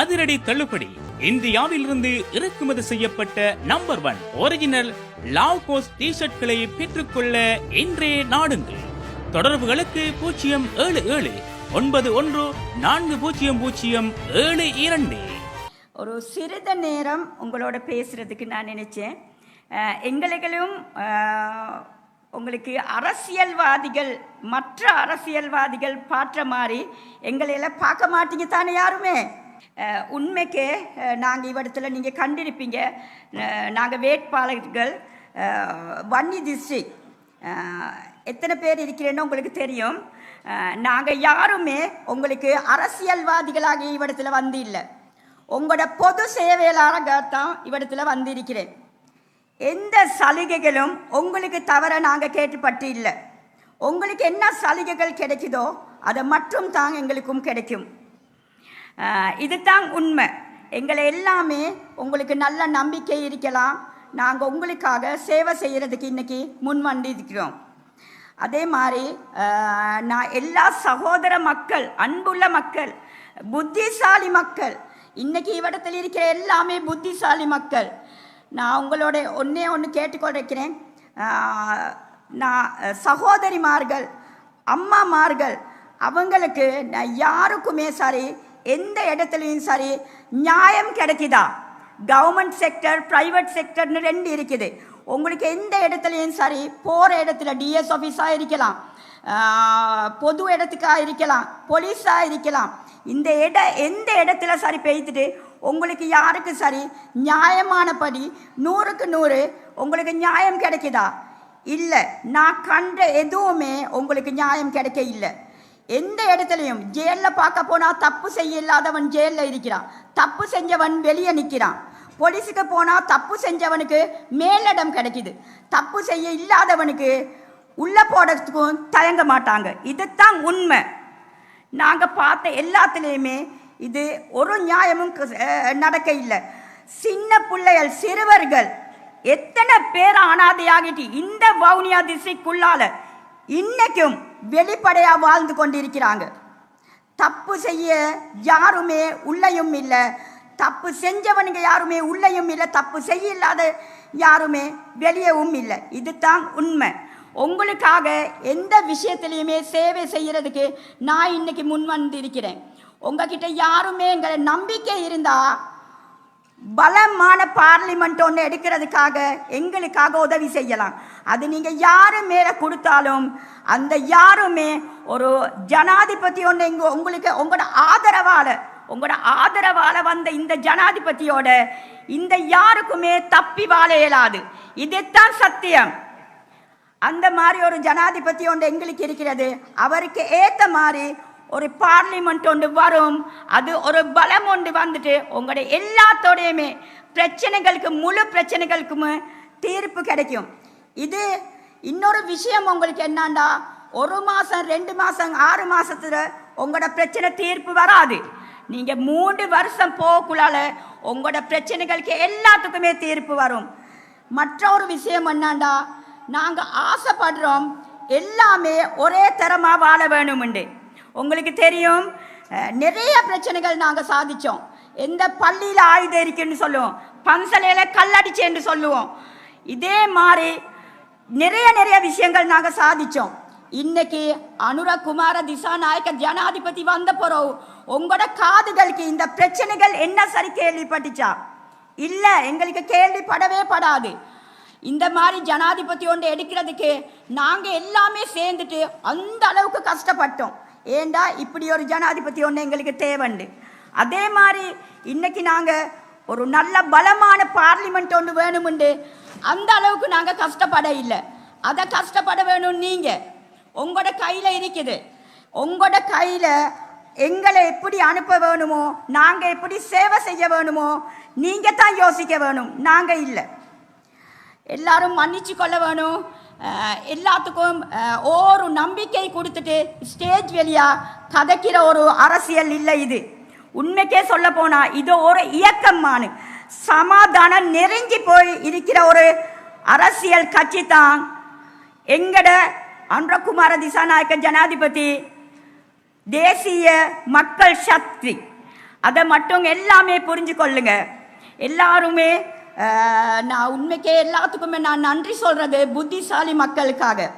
அதிரடி தள்ளுபடி. இந்தியாவிலிருந்து இறக்குமதி செய்யப்பட்ட நம்பர் ஒன் ஒரிஜினல் லாவ்கோஸ் டி ஷர்ட்களை பெற்றுக்கொள்ள இன்றே நாடுங்கள். தொடர்புகளுக்கு பூஜ்ஜியம் ஏழு ஏழு ஒன்பது ஒன்று நான்கு பூஜ்ஜியம் பூஜ்ஜியம் ஏழு இரண்டு. ஒரு சிறிது நேரம் உங்களோட பேசுறதுக்கு நான் நினைச்சேன். எங்களுக்கும் உங்களுக்கு அரசியல்வாதிகள் மற்ற அரசியல்வாதிகள் பாற்ற மாதிரி எங்களையெல்லாம் பார்க்க மாட்டீங்க தானே யாருமே? உண்மைக்கே நாங்கள் இவ்விடத்தில் நீங்கள் கண்டிருப்பீங்க. நாங்கள் வேட்பாளர்கள் வன்னி டிஸ்ட்ரிக்ட் எத்தனை பேர் இருக்கிறேன்னு உங்களுக்கு தெரியும். நாங்கள் யாருமே உங்களுக்கு அரசியல்வாதிகளாக இவ்விடத்தில் வந்து இல்லை உங்களோட பொது சேவையாளராக தான் இவ்விடத்துல வந்திருக்கிறேன். எந்த சலுகைகளும் உங்களுக்கு தவிர நாங்கள் கேட்டுப்பட்டு இல்லை உங்களுக்கு என்ன சலுகைகள் கிடைக்குதோ அதை மட்டும் தான் எங்களுக்கும் கிடைக்கும். இதுதான் உண்மை. எங்களை எல்லாமே உங்களுக்கு நல்ல நம்பிக்கை இருக்கலாம். நாங்கள் உங்களுக்காக சேவை செய்கிறதுக்கு இன்றைக்கி முன் வந்திருக்கிறோம் அதே மாதிரி நான் எல்லா சகோதர மக்கள் அன்புள்ள மக்கள் புத்திசாலி மக்கள் இன்னைக்கு இவ்விடத்தில் இருக்கிற எல்லாமே புத்திசாலி மக்கள் நான் உங்களோட ஒன்றே ஒன்று கேட்டுக்கொண்டிருக்கிறேன் நான் சகோதரிமார்கள் அம்மாமார்கள் அவங்களுக்கு நான் யாருக்குமே சரி எந்த இடத்துலையும் சரி நியாயம் கிடைக்குதா? கவர்மெண்ட் செக்டர் ப்ரைவேட் செக்டர்னு ரெண்டு இருக்குது. உங்களுக்கு எந்த இடத்துலையும் சரி போகிற இடத்துல டிஎஸ் ஆஃபீஸாக இருக்கலாம். பொது இடத்துக்காக இருக்கலாம் போலீஸாக இருக்கலாம். இந்த இட எந்த இடத்துல சரி பெய்த்துட்டு உங்களுக்கு யாருக்கு சரி நியாயமானபடி நூறுக்கு நூறு உங்களுக்கு நியாயம் கிடைக்குதா? இல்லை. நான் கண்ட எதுவுமே உங்களுக்கு நியாயம் கிடைக்க இல்லை. எந்த இடத்துலையும் ஜெயிலில் பார்க்க போனால் தப்பு செய்ய இல்லாதவன் ஜெயிலில் இருக்கிறான். தப்பு செஞ்சவன் வெளியே நிற்கிறான் போலீஸுக்கு போனால் தப்பு செஞ்சவனுக்கு மேலிடம் கிடைக்குது. தப்பு செய்ய இல்லாதவனுக்கு உள்ளே போடுறதுக்கும் தயங்க மாட்டாங்க. இதுதான் உண்மை. நாங்கள் பார்த்த எல்லாத்துலேயுமே இது ஒரு நியாயமும் க- நடக்க இல்லை. சின்ன பிள்ளைகள் சிறுவர்கள் எத்தனை பேர் அனாதையாகிட்டு இந்த வவுனியா திசைக்குள்ளால இன்னைக்கும் வெளிப்படையா வாழ்ந்து கொண்டிருக்கிறாங்க. தப்பு செய்ய யாருமே உள்ளையும் இல்லை. தப்பு செஞ்சவனுங்க யாருமே உள்ளையும் இல்லை. தப்பு செய்ய இல்லாத யாருமே வெளியவும் இல்லை. இதுதான் உண்மை. உங்களுக்காக எந்த விஷயத்திலையுமே சேவை செய்யறதுக்கு நான் இன்னைக்கு முன் வந்திருக்கிறேன் உங்ககிட்ட யாருமே எங்களை நம்பிக்கை இருந்தா பலமான பார்லிமெண்ட் ஒன்று எடுக்கிறதுக்காக எங்களுக்காக உதவி செய்யலாம். அது நீங்கள் யாரு மேலே கொடுத்தாலும் அந்த யாருமே ஒரு ஜனாதிபதி ஒன்று இங்கே உங்களுக்கு உங்களோட ஆதரவால உங்களோட ஆதரவால வந்த இந்த ஜனாதிபதியோட இந்த யாருக்குமே தப்பி வாழ இயலாது. இதுதான் சத்தியம். அந்த மாதிரி ஒரு ஜனாதிபதி ஒன்று எங்களுக்கு இருக்கிறது. அவருக்கு ஏற்ற மாதிரி ஒரு பார்லிமெண்ட் ஒன்று வரும். அது ஒரு பலம் ஒன்று வந்துட்டு உங்களோட எல்லாத்தோடையுமே பிரச்சனைகளுக்கு முழு பிரச்சனைகளுக்குமே தீர்ப்பு கிடைக்கும். இது இன்னொரு விஷயம் உங்களுக்கு என்னண்டா ஒரு மாதம் ரெண்டு மாதம் ஆறு மாதத்தில் உங்களோட பிரச்சனை தீர்ப்பு வராது. நீங்கள் மூன்று வருஷம் போகக்குள்ளால உங்களோட பிரச்சனைகளுக்கு எல்லாத்துக்குமே தீர்ப்பு வரும். மற்ற ஒரு விஷயம் என்னண்டா நாங்கள் ஆசைப்படுறோம் எல்லாமே ஒரே தரமாக வாழ வேணும்ண்டு. உங்களுக்கு தெரியும். நிறைய பிரச்சனைகள் நாங்கள் சாதித்தோம் எந்த பள்ளியில் ஆயுதம் இருக்குன்னு சொல்லுவோம். பன்சலையில கல்லடிச்சேன்னு சொல்லுவோம். இதே மாதிரி நிறைய நிறைய விஷயங்கள் நாங்கள் சாதித்தோம் இன்னைக்கு அனுரகுமார திசாநாயக்க ஜனாதிபதி வந்த பிறகு உங்களோட காதுகளுக்கு இந்த பிரச்சனைகள் என்ன சரி கேள்விப்பட்டுச்சா? இல்லை எங்களுக்கு கேள்விப்படவே படாது. இந்த மாதிரி ஜனாதிபதி ஒன்று எடுக்கிறதுக்கு நாங்கள் எல்லாமே சேர்ந்துட்டு அந்த அளவுக்கு கஷ்டப்பட்டோம். ஏண்டா இப்படி ஒரு ஜனாதிபதி ஒன்று எங்களுக்கு தேவைண்டு? அதே மாதிரி இன்னைக்கு நாங்கள் ஒரு நல்ல பலமான பார்லிமெண்ட் ஒன்று வேணுமுண்டு. அந்த அளவுக்கு நாங்கள் கஷ்டப்பட இல்லை. அதை கஷ்டப்பட வேணும் நீங்கள் உங்களோட கையில் இருக்குது. உங்களோட கையில் எங்களை எப்படி அனுப்ப வேணுமோ நாங்கள் எப்படி சேவை செய்ய வேணுமோ நீங்கள் தான் யோசிக்க வேணும். நாங்கள் இல்லை. எல்லாரும் மன்னிச்சு கொள்ள வேணும். எல்லாத்துக்கும் ஒரு நம்பிக்கை கொடுத்துட்டு ஸ்டேஜ் வெளியாக கதைக்கிற ஒரு அரசியல் இல்லை இது. உண்மைக்கே சொல்ல போனால் இது ஒரு இயக்கம்மானு சமாதானம் நெருங்கி போய் இருக்கிற ஒரு அரசியல் கட்சி தான் எங்கட அன்றகுமார திசாநாயக்க ஜனாதிபதி தேசிய மக்கள் சக்தி. அதை மட்டும் எல்லாமே புரிஞ்சு கொள்ளுங்க எல்லாருமே நான் உண்மைக்கே எல்லாத்துக்குமே நான் நன்றி சொல்கிறது புத்திசாலி மக்களுக்காக.